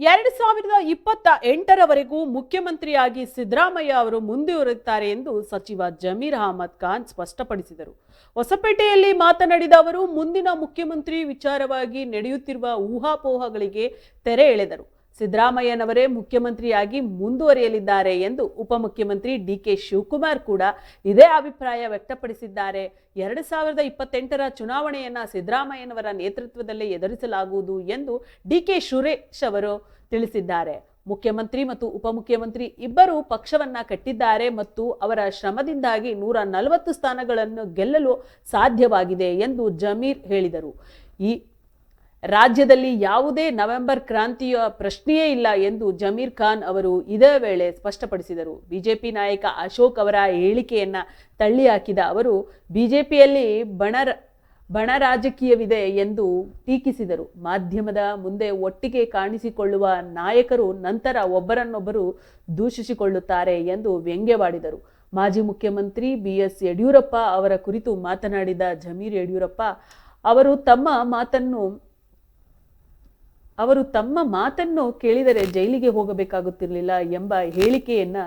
ಎರಡು ಸಾವಿರದ ಇಪ್ಪತ್ತ ಎಂಟರವರೆಗೂ ಮುಖ್ಯಮಂತ್ರಿಯಾಗಿ ಸಿದ್ದರಾಮಯ್ಯ ಅವರು ಮುಂದುವರಿಯುತ್ತಾರೆ ಎಂದು ಸಚಿವ ಜಮೀರ್ ಅಹಮದ್ ಖಾನ್ ಸ್ಪಷ್ಟಪಡಿಸಿದರು. ಹೊಸಪೇಟೆಯಲ್ಲಿ ಮಾತನಾಡಿದ ಅವರು, ಮುಂದಿನ ಮುಖ್ಯಮಂತ್ರಿ ವಿಚಾರವಾಗಿ ನಡೆಯುತ್ತಿರುವ ಊಹಾಪೋಹಗಳಿಗೆ ತೆರೆ ಎಳೆದರು. ಸಿದ್ದರಾಮಯ್ಯನವರೇ ಮುಖ್ಯಮಂತ್ರಿಯಾಗಿ ಮುಂದುವರಿಯಲಿದ್ದಾರೆ ಎಂದು ಉಪಮುಖ್ಯಮಂತ್ರಿ ಡಿ ಕೆ ಶಿವಕುಮಾರ್ ಕೂಡ ಇದೇ ಅಭಿಪ್ರಾಯ ವ್ಯಕ್ತಪಡಿಸಿದ್ದಾರೆ. ಎರಡು ಸಾವಿರದ ಇಪ್ಪತ್ತೆಂಟರ ಚುನಾವಣೆಯನ್ನು ಸಿದ್ದರಾಮಯ್ಯನವರ ನೇತೃತ್ವದಲ್ಲೇ ಎದುರಿಸಲಾಗುವುದು ಎಂದು ಡಿ ಕೆ ಸುರೇಶ್ ಅವರು ತಿಳಿಸಿದ್ದಾರೆ. ಮುಖ್ಯಮಂತ್ರಿ ಮತ್ತು ಉಪಮುಖ್ಯಮಂತ್ರಿ ಇಬ್ಬರು ಪಕ್ಷವನ್ನ ಕಟ್ಟಿದ್ದಾರೆ ಮತ್ತು ಅವರ ಶ್ರಮದಿಂದಾಗಿ ನೂರ ನಲವತ್ತು ಸ್ಥಾನಗಳನ್ನು ಗೆಲ್ಲಲು ಸಾಧ್ಯವಾಗಿದೆ ಎಂದು ಜಮೀರ್ ಹೇಳಿದರು. ಈ ರಾಜ್ಯದಲ್ಲಿ ಯಾವುದೇ ನವೆಂಬರ್ ಕ್ರಾಂತಿಯ ಪ್ರಶ್ನೆಯೇ ಇಲ್ಲ ಎಂದು ಜಮೀರ್ ಖಾನ್ ಅವರು ಇದೇ ವೇಳೆ ಸ್ಪಷ್ಟಪಡಿಸಿದರು. ಬಿಜೆಪಿ ನಾಯಕ ಅಶೋಕ್ ಅವರ ಹೇಳಿಕೆಯನ್ನ ತಳ್ಳಿಹಾಕಿದ ಅವರು, ಬಿಜೆಪಿಯಲ್ಲಿ ಬಣರ ಬಣ ರಾಜಕೀಯವಿದೆ ಎಂದು ಟೀಕಿಸಿದರು. ಮಾಧ್ಯಮದ ಮುಂದೆ ಒಟ್ಟಿಗೆ ಕಾಣಿಸಿಕೊಳ್ಳುವ ನಾಯಕರು ನಂತರ ಒಬ್ಬರನ್ನೊಬ್ಬರು ದೂಷಿಸಿಕೊಳ್ಳುತ್ತಾರೆ ಎಂದು ವ್ಯಂಗ್ಯವಾಡಿದರು. ಮಾಜಿ ಮುಖ್ಯಮಂತ್ರಿ ಬಿ ಎಸ್ ಯಡಿಯೂರಪ್ಪ ಅವರ ಕುರಿತು ಮಾತನಾಡಿದ ಜಮೀರ್ ಯಡಿಯೂರಪ್ಪ ಅವರು ತಮ್ಮ ಮಾತನ್ನು ಅವರು ತಮ್ಮ ಮಾತನ್ನು ಕೇಳಿದರೆ ಜೈಲಿಗೆ ಹೋಗಬೇಕಾಗುತ್ತಿರಲಿಲ್ಲ ಎಂಬ ಹೇಳಿಕೆಯನ್ನು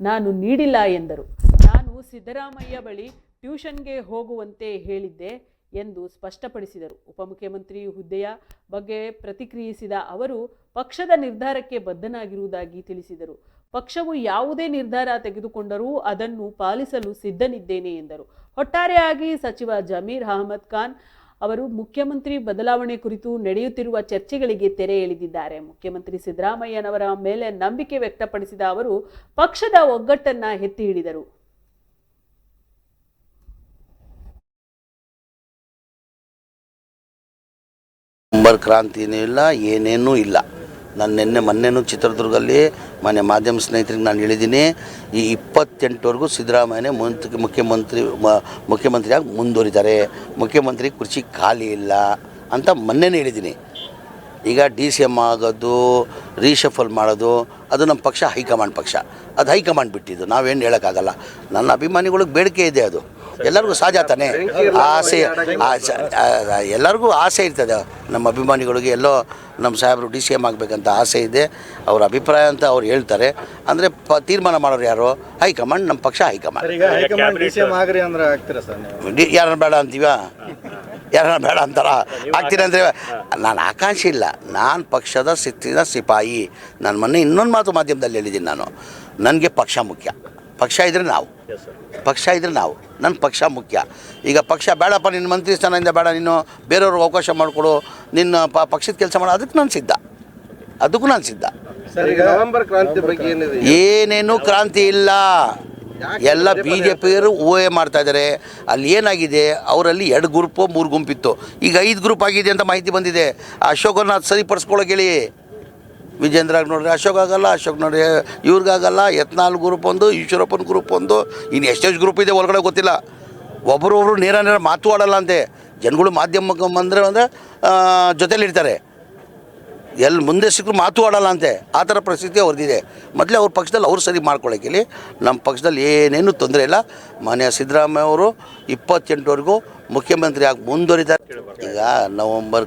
ನಾನು ನೀಡಿಲ್ಲ ಎಂದರು. ನಾನು ಸಿದ್ದರಾಮಯ್ಯ ಬಳಿ ಟ್ಯೂಷನ್ಗೆ ಹೋಗುವಂತೆ ಹೇಳಿದ್ದೆ ಎಂದು ಸ್ಪಷ್ಟಪಡಿಸಿದರು. ಉಪಮುಖ್ಯಮಂತ್ರಿ ಹುದ್ದೆಯ ಬಗ್ಗೆ ಪ್ರತಿಕ್ರಿಯಿಸಿದ ಅವರು, ಪಕ್ಷದ ನಿರ್ಧಾರಕ್ಕೆ ಬದ್ಧನಾಗಿರುವುದಾಗಿ ತಿಳಿಸಿದರು. ಪಕ್ಷವು ಯಾವುದೇ ನಿರ್ಧಾರ ತೆಗೆದುಕೊಂಡರೂ ಅದನ್ನು ಪಾಲಿಸಲು ಸಿದ್ಧನಿದ್ದೇನೆ ಎಂದರು. ಒಟ್ಟಾರೆಯಾಗಿ ಸಚಿವ ಜಮೀರ್ ಅಹಮದ್ ಖಾನ್ ಅವರು ಮುಖ್ಯಮಂತ್ರಿ ಬದಲಾವಣೆ ಕುರಿತು ನಡೆಯುತ್ತಿರುವ ಚರ್ಚೆಗಳಿಗೆ ತೆರೆ ಎಳೆದಿದ್ದಾರೆ. ಮುಖ್ಯಮಂತ್ರಿ ಸಿದ್ದರಾಮಯ್ಯನವರ ಮೇಲೆ ನಂಬಿಕೆ ವ್ಯಕ್ತಪಡಿಸಿದ ಅವರು ಪಕ್ಷದ ಒಗ್ಗಟ್ಟನ್ನ ಎತ್ತಿ ಹಿಡಿದರು. ನಂಬರ್ ಕ್ರಾಂತಿನೂ ಇಲ್ಲ, ಏನೇನೂ ಇಲ್ಲ. ನಾನು ನಿನ್ನೆ ಮೊನ್ನೆನೂ ಚಿತ್ರದುರ್ಗದಲ್ಲಿ ಮನೆ ಮಾಧ್ಯಮ ಸ್ನೇಹಿತರಿಗೆ ನಾನು ಹೇಳಿದ್ದೀನಿ, ಈ ಇಪ್ಪತ್ತೆಂಟುವರೆಗೂ ಸಿದ್ದರಾಮಯ್ಯ ಮಂತ್ರಿ, ಮುಖ್ಯಮಂತ್ರಿ ಮುಖ್ಯಮಂತ್ರಿಯಾಗಿ ಮುಂದುವರಿತಾರೆ. ಮುಖ್ಯಮಂತ್ರಿ ಕುರ್ಚಿ ಖಾಲಿ ಇಲ್ಲ ಅಂತ ಮೊನ್ನೆನೇ ಹೇಳಿದ್ದೀನಿ. ಈಗ ಡಿ ಸಿ ಎಂ ಆಗೋದು, ರೀಶಫಲ್ ಮಾಡೋದು, ಅದು ನಮ್ಮ ಪಕ್ಷ, ಹೈಕಮಾಂಡ್ ಪಕ್ಷ. ಅದು ಹೈಕಮಾಂಡ್ ಬಿಟ್ಟಿದ್ದು. ನಾವೇನು ಹೇಳೋಕ್ಕಾಗಲ್ಲ. ನನ್ನ ಅಭಿಮಾನಿಗಳಿಗೆ ಬೇಡಿಕೆ ಇದೆ ಅದು. ಎಲ್ಲರಿಗೂ ಸಹಜ ತಾನೇ? ಆಸೆ ಆಸೆ- ಆ, ಎಲ್ಲರಿಗೂ ಆಸೆ ಇರ್ತದೆ. ನಮ್ಮ ಅಭಿಮಾನಿಗಳಿಗೆ ಎಲ್ಲೋ ನಮ್ಮ ಸಾಹೇಬರು ಡಿ ಸಿ ಎಂ ಆಗಬೇಕಂತ ಆಸೆ ಇದೆ. ಅವ್ರ ಅಭಿಪ್ರಾಯ ಅಂತ ಅವ್ರು ಹೇಳ್ತಾರೆ. ಅಂದರೆ ಪ ತೀರ್ಮಾನ ಮಾಡೋರು ಯಾರು? ಹೈಕಮಾಂಡ್ ನಮ್ಮ ಪಕ್ಷ high command. D C M ಆಗ್ರಿ ಅಂದ್ರೆ ಆಗ್ತೀರಾ ಸರ್ ಡಿ ಯಾರನ್ನ ಬೇಡ ಅಂತೀವ? ಯಾರನ್ನ ಬೇಡ ಅಂತಾರ? ಆಗ್ತೀನಿ ಅಂದರೆ ನಾನು ಆಕಾಂಕ್ಷೆ ಇಲ್ಲ. ನಾನು ಪಕ್ಷದ ಸಿತ್ತಿನ ಸಿಪಾಯಿ. ನಾನು ಮೊನ್ನೆ ಇನ್ನೊಂದು ಮಾತು ಮಾಧ್ಯಮದಲ್ಲಿ ಹೇಳಿದ್ದೀನಿ ನಾನು. ನನಗೆ ಪಕ್ಷ ಮುಖ್ಯ. ಪಕ್ಷ ಇದ್ದರೆ ನಾವು. ಪಕ್ಷ ಇದ್ರೆ ನಾವು. ನನ್ನ ಪಕ್ಷ ಮುಖ್ಯ. ಈಗ ಪಕ್ಷ ಬೇಡಪ್ಪ ನಿನ್ನ ಮಂತ್ರಿ ಸ್ಥಾನದಿಂದ ಬೇಡ ನೀನು ಬೇರೆಯವ್ರಿಗೆ ಅವಕಾಶ ಮಾಡಿಕೊಡು ನಿನ್ನ ಪ ಪಕ್ಷದ ಕೆಲಸ ಮಾಡೋ ಅದಕ್ಕೆ ನಾನು ಸಿದ್ಧ. ಅದಕ್ಕೂ ನಾನು ಸಿದ್ಧ. ಸರ್ ಈಗ ನವೆಂಬರ್ ಕ್ರಾಂತಿ ಬಗ್ಗೆ ಏನಿದೆ? ಏನೇನು ಕ್ರಾಂತಿ ಇಲ್ಲ. ಎಲ್ಲ ಬಿ ಜೆ ಪಿಯರು ಊಹೆ ಮಾಡ್ತಾ ಇದ್ದಾರೆ ಅಲ್ಲಿ ಏನಾಗಿದೆ? ಅವರಲ್ಲಿ ಎರಡು ಗ್ರೂಪು ಮೂರು ಗುಂಪಿತ್ತು. ಈಗ ಐದು ಗ್ರೂಪ್ ಆಗಿದೆ ಅಂತ ಮಾಹಿತಿ ಬಂದಿದೆ. ಆ ಅಶೋಕನ ಸರಿಪಡಿಸ್ಕೊಳ್ಳೋಕೆ ಹೇಳಿ. ವಿಜೇಂದ್ರಾಗ ನೋಡ್ರಿ, ಅಶೋಕ್ ಆಗಲ್ಲ, ಅಶೋಕ್ ನೋಡ್ರಿ ಇವ್ರಿಗಾಗಲ್ಲ ಯತ್ನಾಲ್ ಗ್ರೂಪ್ ಒಂದು, ಈಶ್ವರಪ್ಪನ ಗ್ರೂಪ್ ಒಂದು ಇನ್ನು ಎಷ್ಟೆಷ್ಟು ಗ್ರೂಪ್ ಇದೆ ಒಳಗಡೆ ಗೊತ್ತಿಲ್ಲ. ಒಬ್ಬರೊಬ್ರು ನೇರ ನೇರ ಮಾತು ಆಡಲ್ಲ ಅಂತೆ. ಜನಗಳು ಮಾಧ್ಯಮಕ್ಕೆ ಬಂದರೆ ಅಂದರೆ ಜೊತೆಲಿರ್ತಾರೆ ಎಲ್ಲಿ ಮುಂದೆ ಸಿಕ್ಕರು ಮಾತು ಆಡಲ್ಲ ಅಂತೆ. ಆ ಥರ ಪರಿಸ್ಥಿತಿ ಅವ್ರದ್ದಿದೆ ಮೊದಲೇ ಅವ್ರ ಪಕ್ಷದಲ್ಲಿ ಅವ್ರು ಸರಿ ಮಾಡ್ಕೊಳಕ್ಕೆ ಇಲ್ಲಿ ನಮ್ಮ ಪಕ್ಷದಲ್ಲಿ ಏನೇನು ತೊಂದರೆ ಇಲ್ಲ. ಮಾನ್ಯ ಸಿದ್ದರಾಮಯ್ಯ ಅವರು ಇಪ್ಪತ್ತೆಂಟವರೆಗೂ ಮುಖ್ಯಮಂತ್ರಿ ಆಗಿ ಮುಂದುವರಿತಾರೆ ಈಗ ನವಂಬರ್